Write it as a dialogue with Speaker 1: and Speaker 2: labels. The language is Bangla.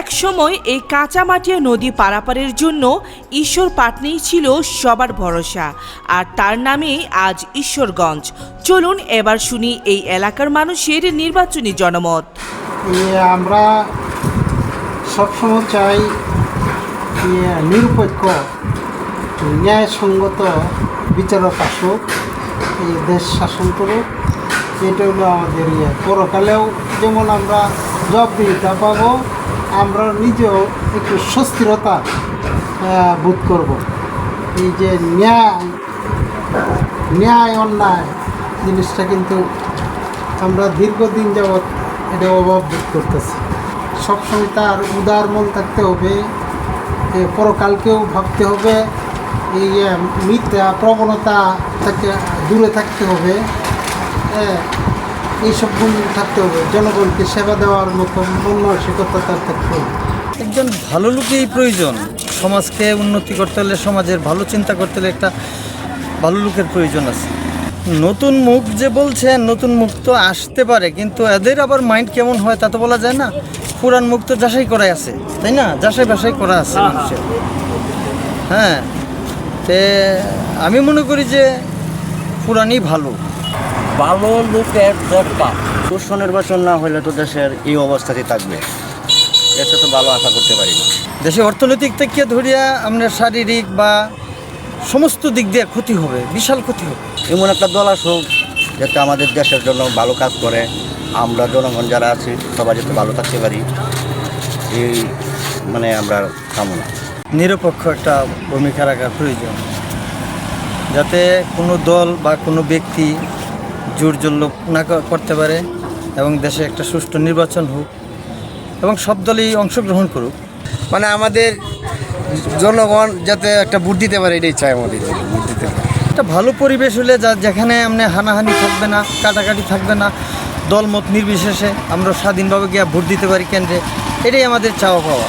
Speaker 1: এক সময় এই কাঁচামাটিয়া নদী পারাপারের জন্য ঈশ্বর পাটনেই ছিল সবার ভরসা, আর তার নামেই আজ ঈশ্বরগঞ্জ। চলুন এবার শুনি এই এলাকার মানুষের নির্বাচনী জনমত।
Speaker 2: আমরা সবসময় চাই নিরপেক্ষ, ন্যায়সঙ্গত বিচারক আসুক দেশ শাসন করুক। এটা হলো আমাদের ইয়ে। পরকালেও যেমন আমরা জবাবদিহিতা পাবো আমরা নিজেও একটু সুস্থিরতা বোধ করব। এই যে ন্যায় ন্যায় অন্যায় জিনিসটা কিন্তু আমরা দীর্ঘদিন যাবৎ এটা অভাব বোধ করতেছি। সবসময় তার উদার মন থাকতে হবে পরকালকেও ভাবতে হবে, এই মিথ্যা প্রবণতা থেকে দূরে থাকতে হবে হ্যাঁ। এইসব গুণ থাকতে হবে। জনগণকে সেবা দেওয়ার মতো মন মানসিকতা তার থাকতে হবে।
Speaker 3: একজন ভালো লোকই প্রয়োজন। সমাজকে উন্নতি করতে হলে, সমাজের ভালো চিন্তা করতে হলে একটা ভালো লোকের প্রয়োজন আছে। নতুন মুখ যে বলছেন নতুন মুখ তো আসতে পারে, কিন্তু এদের আবার মাইন্ড কেমন হয় তা তো বলা যায় না। পুরান মুখ তো যাচাই করাই আছে, তাই না? যাচাই বাসাই করা আছে মানুষের। হ্যাঁ তে আমি মনে করি যে পুরানই ভালো।
Speaker 4: ভালো লোকের দরকার সুষ্ঠু নির্বাচন না হলে তো দেশের এই অবস্থাতেই থাকবে। দেশে তো ভালো আশা করতে পারি না।
Speaker 3: দেশে অর্থনৈতিক থেকে ধরিয়া আপনার শারীরিক বা সমস্ত দিক দিয়ে ক্ষতি হবে বিশাল ক্ষতি হবে।
Speaker 4: এমন একটা দল আসুক যাতে আমাদের দেশের জন্য ভালো কাজ করে। আমরা জনগণ যারা আছি সবাই যাতে ভালো থাকতে পারি। এই মানে আমরা কামনা।
Speaker 3: নিরপেক্ষ একটা ভূমিকা রাখা প্রয়োজন। যাতে কোনো দল বা কোনো ব্যক্তি জোর জল্লোপ না করতে পারে এবং দেশে একটা সুষ্ঠু নির্বাচন হোক এবং সব দলই অংশগ্রহণ করুক।
Speaker 5: মানে আমাদের জনগণ যাতে একটা ভোট দিতে পারে এটাই চাই আমাদের ভোট দিতে পারে।
Speaker 3: একটা ভালো পরিবেশ হলে যা যেখানে আপনি হানাহানি থাকবে না কাটাকাটি থাকবে না দলমত নির্বিশেষে আমরা স্বাধীনভাবে গিয়ে ভোট দিতে পারি কেন্দ্রে এটাই আমাদের চাওয়া পাওয়া।